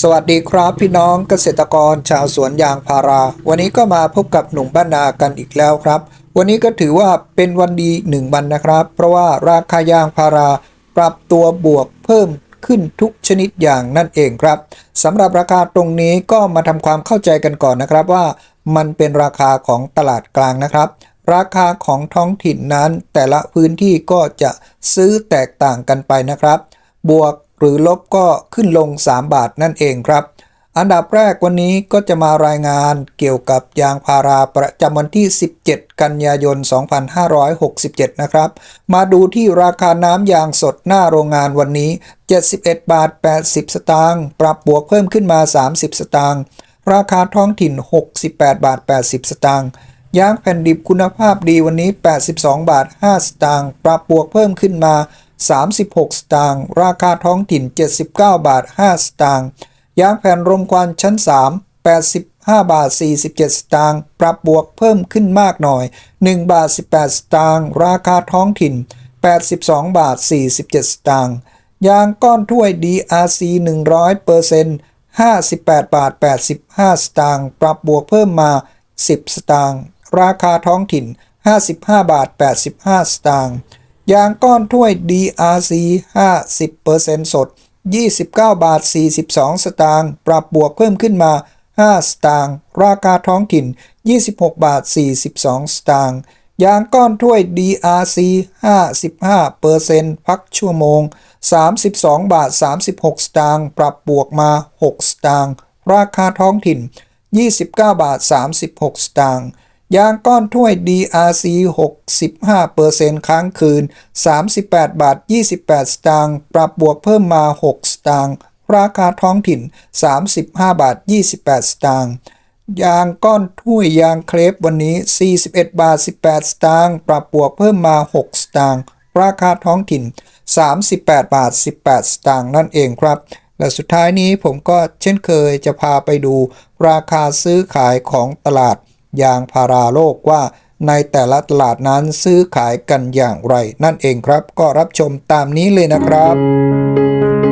สวัสดีครับพี่น้องเกษตรกรชาวสวนยางพารา วันนี้ก็มาพบกับหนุ่มบ้านนากันอีกแล้วครับ วันนี้ก็ถือว่าเป็นวันดีหนึ่งวันนะครับ เพราะว่าราคายางพาราปรับตัวบวกเพิ่มขึ้นทุกชนิดอย่างนั่นเองครับสำหรับราคาตรงนี้ก็มาทำความเข้าใจกันก่อนนะครับว่า มันเป็นราคาของตลาดกลางนะครับ ราคาของท้องถิ่นนั้นแต่ละพื้นที่ก็จะซื้อแตกต่างกันไปนะครับ บวก หรือลบก็ขึ้นลง 3 บาทนั่นเองครับ อันดับแรกวันนี้ก็จะมารายงานเกี่ยวกับยางพาราประจำวันที่ 17 กันยายน 2567 นะครับ มาดูที่ราคาน้ำยางสดหน้าโรงงานวันนี้ 71 บาท 80 สตางค์ปรับบวกเพิ่มขึ้นมา 30 สตางค์ราคาท้องถิ่น 68 บาท 80 สตางค์ยางแผ่นดิบคุณภาพดีวันนี้ 82 บาท 5 สตางค์ปรับบวกเพิ่มขึ้นมา 36 สตางค์ ราคาท้องถิ่น 79 บาท 5 สตางค์ ยางแผ่นรมควันชั้น 3 85 บาท 47 สตางค์ ปรับบวกเพิ่มขึ้นมากหน่อย 1 บาท 18 สตางค์ ราคาท้องถิ่น 82 บาท 47 สตางค์ ยางก้อนถ้วย DRC 100% 58 บาท 85 สตางค์ ปรับบวกเพิ่มมา 10 สตางค์ ราคาท้องถิ่น 55 บาท 85 สตางค์ ยางก้อนถ้วย DRC 50%สด 29 บาท 42 สตางค์ ปรับบวกเพิ่มขึ้นมา 5 สตางค์ ราคาท้องถิ่น 26 บาท 42 สตางค์ ยางก้อนถ้วย DRC 55%พักชั่วโมง 32 บาท 36 สตางค์ ปรับบวกมา 6 สตางค์ ราคาท้องถิ่น 29 บาท 36 สตางค์ ยางก้อนถ้วย DRC 65%ค้างคืน 38 บาท 28 สตางค์ ปรับบวกเพิ่มมา 6 สตางค์ ราคาท้องถิ่น 35 บาท 28 สตางค์ยางก้อนถ้วยยางเครปวันนี้ 41 บาท 18 สตางค์ ปรับบวกเพิ่มมา 6 สตางค์ ราคาท้องถิ่น 38 บาท 18 สตางค์นั่นเองครับ และสุดท้ายนี้ผมก็เช่นเคยจะพาไปดูราคาซื้อขายของตลาด ยางพาราโลกว่า ในแต่ละตลาดนั้นซื้อขายกันอย่างไรนั่นเองครับ ก็รับชมตามนี้เลยนะครับ